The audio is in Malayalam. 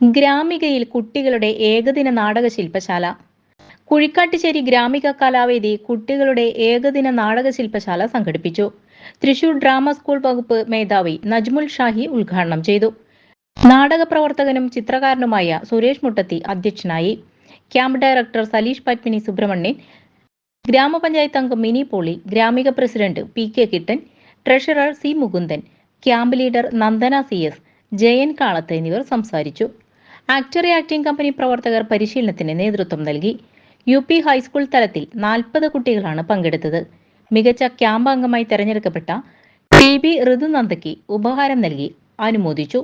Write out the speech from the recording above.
ഗ്രാമികയിൽ കുട്ടികളുടെ ഏകദിന നാടക ശില്പശാല കുഴിക്കാട്ടുശ്ശേരി ഗ്രാമിക കലാവേദി കുട്ടികളുടെ ഏകദിന നാടക ശില്പശാല സംഘടിപ്പിച്ചു. തൃശൂർ ഡ്രാമ സ്കൂൾ വകുപ്പ് മേധാവി നജ്മുൽ ഷാഹി ഉദ്ഘാടനം ചെയ്തു. നാടക പ്രവർത്തകനും ചിത്രകാരനുമായ സുരേഷ് മുട്ടത്തി അധ്യക്ഷനായി. Camp director Saleesh Padmini Subrahmanyan. ഗ്രാമപഞ്ചായത്ത് അംഗം Mini Poly Gramika president P K Kittan treasurer C Mukundan camp leader Nandana C S Jayan Kalath എന്നിവർ സംസാരിച്ചു. ആക്ടറി ആക്ടിംഗ് കമ്പനി പ്രവർത്തകർ പരിശീലനത്തിന് നേതൃത്വം നൽകി. യു പി ഹൈസ്കൂൾ തലത്തിൽ നാൽപ്പത് കുട്ടികളാണ് പങ്കെടുത്തത്. മികച്ച ക്യാമ്പ് അംഗമായി തെരഞ്ഞെടുക്കപ്പെട്ട ടി ബി ഋതുനന്ദയ്ക്ക് ഉപഹാരം നൽകി അനുമോദിച്ചു.